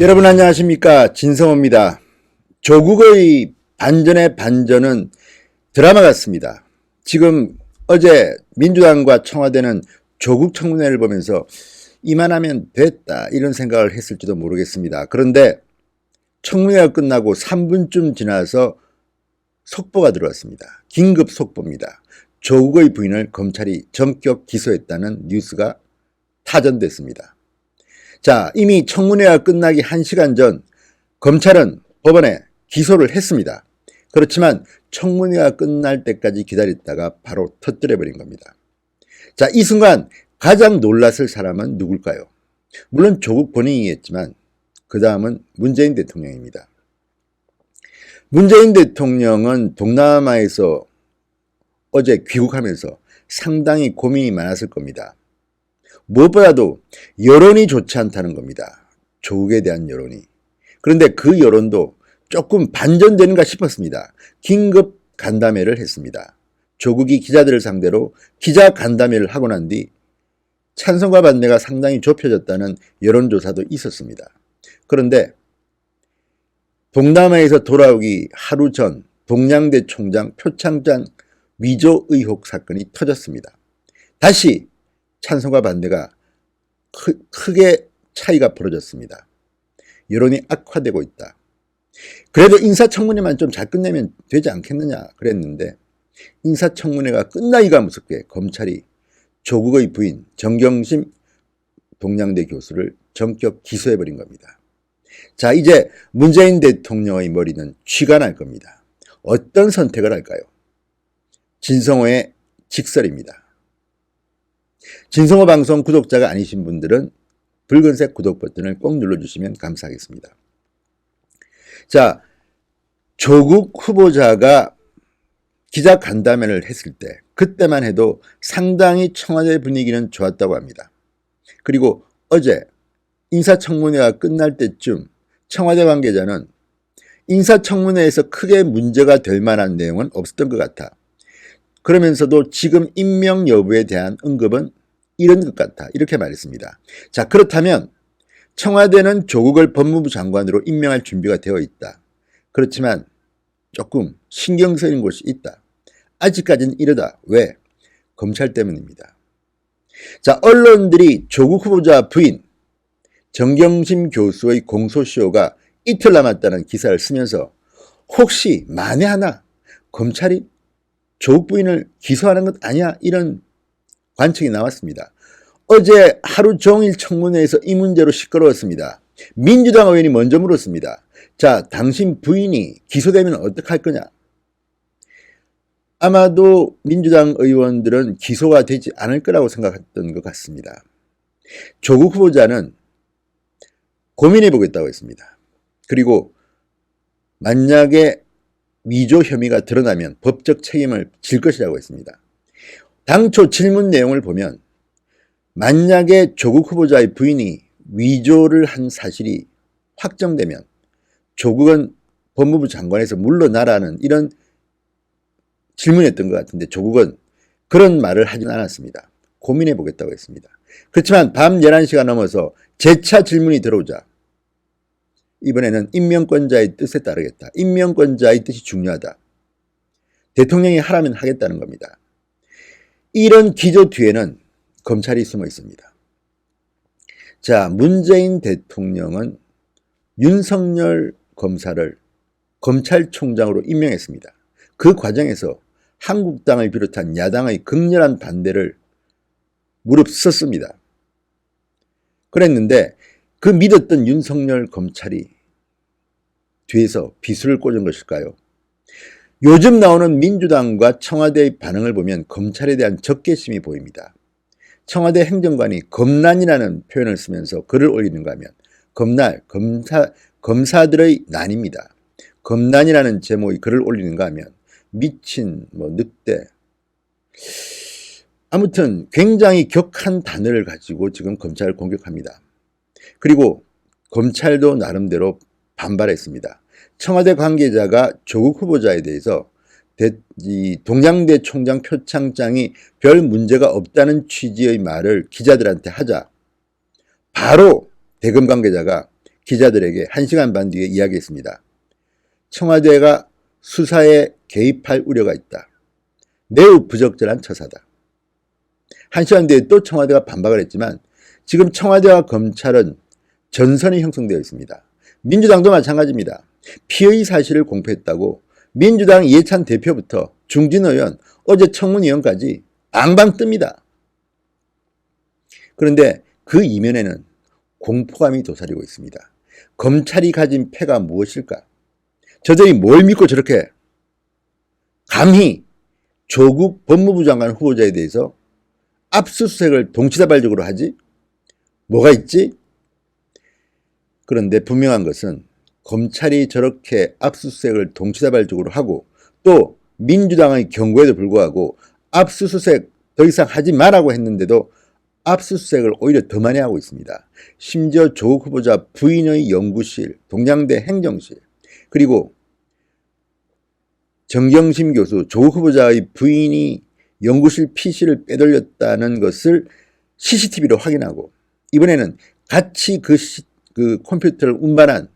여러분 안녕하십니까 진성호입니다. 조국의 반전의 반전은 드라마 같습니다. 지금 어제 민주당과 청와대는 조국 청문회를 보면서 이만하면 됐다 이런 생각을 했을지도 모르겠습니다. 그런데 청문회가 끝나고 3분쯤 지나서 속보가 들어왔습니다. 긴급 속보입니다. 조국의 부인을 검찰이 전격 기소했다는 뉴스가 타전됐습니다. 자, 이미 청문회가 끝나기 1시간 전 검찰은 법원에 기소를 했습니다. 그렇지만 청문회가 끝날 때까지 기다렸다가 바로 터뜨려 버린 겁니다. 자, 이 순간 가장 놀랐을 사람은 누굴까요? 물론 조국 본인이겠지만 그 다음은 문재인 대통령입니다. 문재인 대통령은 동남아에서 어제 귀국하면서 상당히 고민이 많았을 겁니다. 무엇보다도 여론이 좋지 않다는 겁니다. 조국에 대한 여론이. 그런데 그 여론도 조금 반전되는가 싶었습니다. 긴급 간담회를 했습니다. 조국이 기자들을 상대로 기자 간담회를 하고 난 뒤 찬성과 반대가 상당히 좁혀졌다는 여론조사도 있었습니다. 그런데 동남아에서 돌아오기 하루 전 동양대 총장 표창장 위조 의혹 사건이 터졌습니다. 다시 찬성과 반대가 크, 크게 차이가 벌어졌습니다. 여론이 악화되고 있다. 그래도 인사청문회만 좀 잘 끝내면 되지 않겠느냐 그랬는데 인사청문회가 끝나기가 무섭게 검찰이 조국의 부인 정경심 동양대 교수를 전격 기소해버린 겁니다. 자 이제 문재인 대통령의 머리는 쥐가 날 겁니다. 어떤 선택을 할까요? 진성호의 직설입니다. 진성호 방송 구독자가 아니신 분들은 붉은색 구독 버튼을 꼭 눌러주시면 감사하겠습니다. 자, 조국 후보자가 기자 간담회를 했을 때 그때만 해도 상당히 청와대 분위기는 좋았다고 합니다. 그리고 어제 인사청문회가 끝날 때쯤 청와대 관계자는 인사청문회에서 크게 문제가 될 만한 내용은 없었던 것 같아. 그러면서도 지금 임명 여부에 대한 언급은 이런 것 같아. 이렇게 말했습니다. 자, 그렇다면 청와대는 조국을 법무부 장관으로 임명할 준비가 되어 있다. 그렇지만 조금 신경 쓰이는 곳이 있다. 아직까지는 이러다. 왜? 검찰 때문입니다. 자, 언론들이 조국 후보자 부인 정경심 교수의 공소시효가 이틀 남았다는 기사를 쓰면서 혹시 만에 하나 검찰이 조국 부인을 기소하는 것 아니야? 이런 관측이 나왔습니다. 어제 하루 종일 청문회에서 이 문제로 시끄러웠습니다. 민주당 의원이 먼저 물었습니다. 자, 당신 부인이 기소되면 어떡할 거냐? 아마도 민주당 의원들은 기소가 되지 않을 거라고 생각했던 것 같습니다. 조국 후보자는 고민해 보겠다고 했습니다. 그리고 만약에 위조 혐의가 드러나면 법적 책임을 질 것이라고 했습니다. 당초 질문 내용을 보면 만약에 조국 후보자의 부인이 위조를 한 사실이 확정되면 조국은 법무부 장관에서 물러나라는 이런 질문이었던 것 같은데 조국은 그런 말을 하진 않았습니다. 고민해 보겠다고 했습니다. 그렇지만 밤 11시가 넘어서 재차 질문이 들어오자 이번에는 임명권자의 뜻에 따르겠다. 임명권자의 뜻이 중요하다. 대통령이 하라면 하겠다는 겁니다. 이런 기조 뒤에는 검찰이 숨어 있습니다. 자, 문재인 대통령은 윤석열 검사를 검찰총장으로 임명했습니다. 그 과정에서 한국당을 비롯한 야당의 극렬한 반대를 무릅썼습니다. 그랬는데 그 믿었던 윤석열 검찰이 뒤에서 비수를 꽂은 것일까요? 요즘 나오는 민주당과 청와대의 반응을 보면 검찰에 대한 적개심이 보입니다. 청와대 행정관이 검난이라는 표현을 쓰면서 글을 올리는가 하면 검날, 검사, 검사들의 난입니다. 검난이라는 제목의 글을 올리는가 하면 미친, 뭐 늑대. 아무튼 굉장히 격한 단어를 가지고 지금 검찰을 공격합니다. 그리고 검찰도 나름대로 반발했습니다. 청와대 관계자가 조국 후보자에 대해서 대, 동양대 총장 표창장이 별 문제가 없다는 취지의 말을 기자들한테 하자 바로 대검 관계자가 기자들에게 1시간 반 뒤에 이야기했습니다. 청와대가 수사에 개입할 우려가 있다. 매우 부적절한 처사다. 1시간 뒤에 또 청와대가 반박을 했지만 지금 청와대와 검찰은 전선이 형성되어 있습니다. 민주당도 마찬가지입니다. 피의 사실을 공표했다고 민주당 이해찬 대표부터 중진 의원, 어제 청문위원까지 앙방 뜹니다. 그런데 그 이면에는 공포감이 도사리고 있습니다. 검찰이 가진 패가 무엇일까? 저들이 뭘 믿고 저렇게 감히 조국 법무부 장관 후보자에 대해서 압수수색을 동시다발적으로 하지? 뭐가 있지? 그런데 분명한 것은 검찰이 저렇게 압수수색을 동시다발적으로 하고 또 민주당의 경고에도 불구하고 압수수색 더 이상 하지 말라고 했는데도 압수수색을 오히려 더 많이 하고 있습니다. 심지어 조국 후보자 부인의 연구실, 동양대 행정실, 그리고 정경심 교수, 조국 후보자의 부인이 연구실 PC를 빼돌렸다는 것을 CCTV로 확인하고 이번에는 같이 그, 시, 그 컴퓨터를 운반한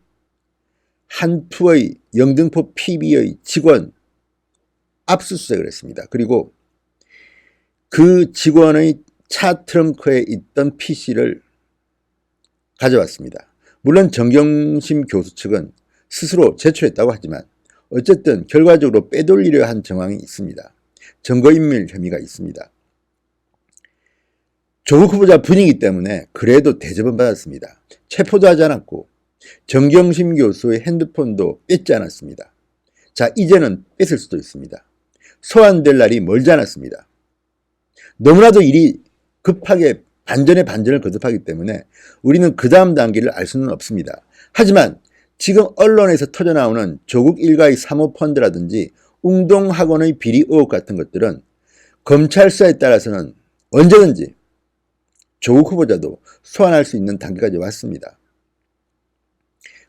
한투의 영등포 PB의 직원 압수수색을 했습니다. 그리고 그 직원의 차 트렁크에 있던 PC를 가져왔습니다. 물론 정경심 교수 측은 스스로 제출했다고 하지만 어쨌든 결과적으로 빼돌리려 한 정황이 있습니다. 증거인멸 혐의가 있습니다. 조국 후보자 분이기 때문에 그래도 대접은 받았습니다. 체포도 하지 않았고 정경심 교수의 핸드폰도 뺏지 않았습니다. 자 이제는 뺏을 수도 있습니다. 소환될 날이 멀지 않았습니다. 너무나도 일이 급하게 반전에 반전을 거듭하기 때문에 우리는 그 다음 단계를 알 수는 없습니다. 하지만 지금 언론에서 터져나오는 조국 일가의 사모펀드라든지 웅동학원의 비리 의혹 같은 것들은 검찰 수사에 따라서는 언제든지 조국 후보자도 소환할 수 있는 단계까지 왔습니다.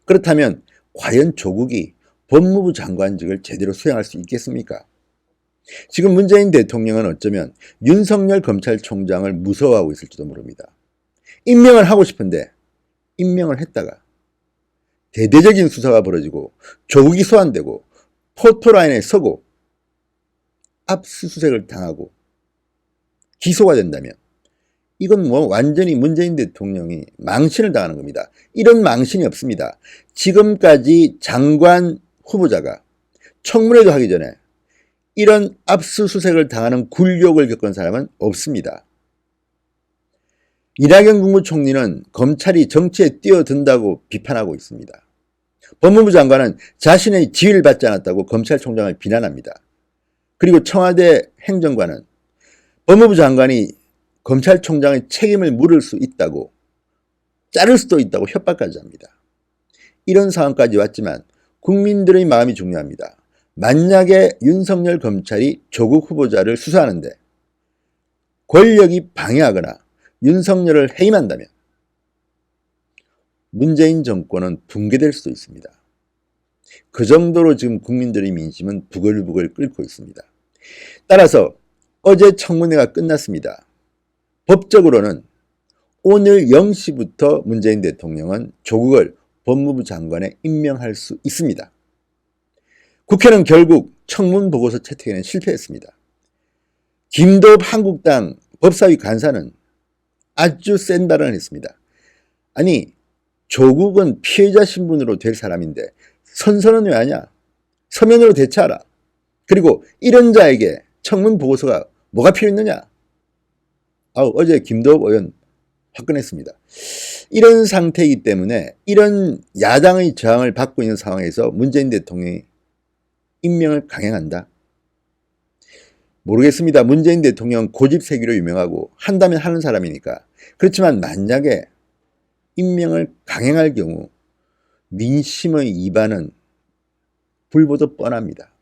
그렇다면 과연 조국이 법무부 장관직을 제대로 수행할 수 있겠습니까? 지금 문재인 대통령은 어쩌면 윤석열 검찰총장을 무서워하고 있을지도 모릅니다. 임명을 하고 싶은데 임명을 했다가 대대적인 수사가 벌어지고 조국이 소환되고 포토라인에 서고 압수수색을 당하고 기소가 된다면 이건 뭐 완전히 문재인 대통령이 망신을 당하는 겁니다. 이런 망신이 없습니다. 지금까지 장관 후보자가 청문회도 하기 전에 이런 압수수색을 당하는 굴욕을 겪은 사람은 없습니다. 이낙연 국무총리는 검찰이 정치에 뛰어든다고 비판하고 있습니다. 법무부 장관은 자신의 지위를 받지 않았다고 검찰총장을 비난합니다. 그리고 청와대 행정관은 법무부 장관이 검찰총장의 책임을 물을 수 있다고 자를 수도 있다고 협박까지 합니다. 이런 상황까지 왔지만 국민들의 마음이 중요합니다. 만약에 윤석열 검찰이 조국 후보자를 수사하는데 권력이 방해하거나 윤석열을 해임한다면 문재인 정권은 붕괴될 수도 있습니다. 그 정도로 지금 국민들의 민심은 부글부글 끓고 있습니다. 따라서 어제 청문회가 끝났습니다. 법적으로는 오늘 0시부터 문재인 대통령은 조국을 법무부 장관에 임명할 수 있습니다. 국회는 결국 청문 보고서 채택에는 실패했습니다. 김도읍 한국당 법사위 간사는 아주 센 발언을 했습니다. 아니 조국은 피해자 신분으로 될 사람인데 선서는 왜 하냐? 서면으로 대처하라. 그리고 이런 자에게 청문 보고서가 뭐가 필요 있느냐? 아, 어제 김도읍 의원 화끈했습니다. 이런 상태이기 때문에 이런 야당의 저항을 받고 있는 상황에서 문재인 대통령이 임명을 강행한다? 모르겠습니다. 문재인 대통령 고집세기로 유명하고 한다면 하는 사람이니까. 그렇지만 만약에 임명을 강행할 경우 민심의 이반은 불보듯 뻔합니다.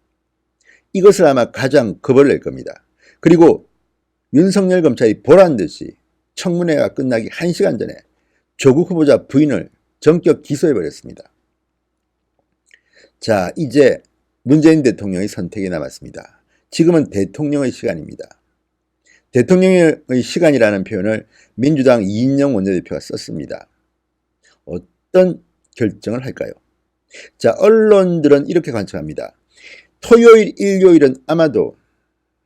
이것을 아마 가장 겁을 낼 겁니다. 그리고 윤석열 검찰이 보란 듯이 청문회가 끝나기 1시간 전에 조국 후보자 부인을 전격 기소해버렸습니다. 자, 이제 문재인 대통령의 선택이 남았습니다. 지금은 대통령의 시간입니다. 대통령의 시간이라는 표현을 민주당 이인영 원내대표가 썼습니다. 어떤 결정을 할까요? 자, 언론들은 이렇게 관측합니다. 토요일, 일요일은 아마도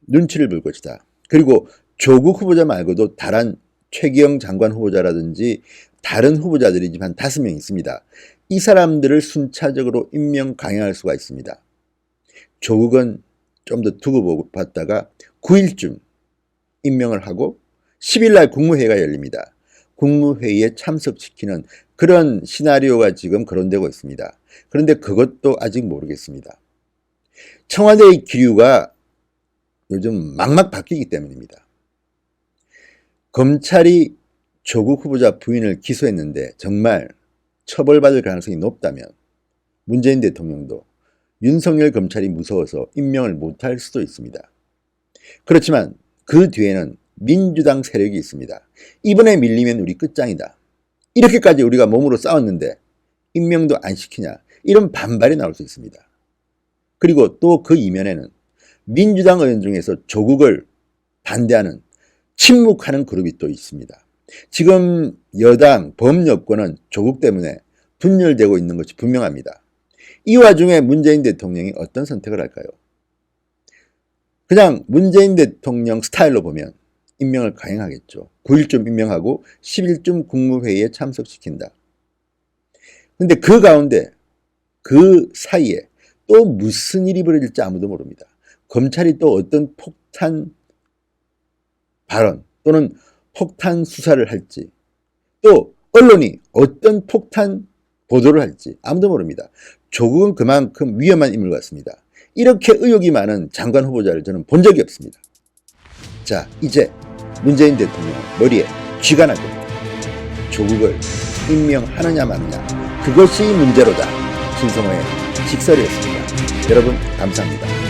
눈치를 볼 것이다. 그리고 조국 후보자 말고도 다른 최기영 장관 후보자라든지 다른 후보자들이 지금 한 다섯 명 있습니다. 이 사람들을 순차적으로 임명 강행할 수가 있습니다. 조국은 좀 더 두고 봤다가 9일쯤 임명을 하고 10일날 국무회의가 열립니다. 국무회의에 참석시키는 그런 시나리오가 지금 거론되고 있습니다. 그런데 그것도 아직 모르겠습니다. 청와대의 기류가 요즘 막막 바뀌기 때문입니다. 검찰이 조국 후보자 부인을 기소했는데 정말 처벌받을 가능성이 높다면 문재인 대통령도 윤석열 검찰이 무서워서 임명을 못할 수도 있습니다. 그렇지만 그 뒤에는 민주당 세력이 있습니다. 이번에 밀리면 우리 끝장이다. 이렇게까지 우리가 몸으로 싸웠는데 임명도 안 시키냐 이런 반발이 나올 수 있습니다. 그리고 또 그 이면에는 민주당 의원 중에서 조국을 반대하는 침묵하는 그룹이 또 있습니다. 지금 여당 범여권은 조국 때문에 분열되고 있는 것이 분명합니다. 이 와중에 문재인 대통령이 어떤 선택을 할까요? 그냥 문재인 대통령 스타일로 보면 임명을 강행하겠죠. 9일쯤 임명하고 10일쯤 국무회의에 참석시킨다. 근데 그 가운데 그 사이에 또 무슨 일이 벌어질지 아무도 모릅니다. 검찰이 또 어떤 폭탄 발언 또는 폭탄 수사를 할지 또 언론이 어떤 폭탄 보도를 할지 아무도 모릅니다. 조국은 그만큼 위험한 인물 같습니다. 이렇게 의혹이 많은 장관 후보자를 저는 본 적이 없습니다. 자, 이제 문재인 대통령 머리에 쥐가 날 겁니다. 조국을 임명하느냐 마느냐 그것이 문제로다. 신성호의 직설이었습니다. 여러분 감사합니다.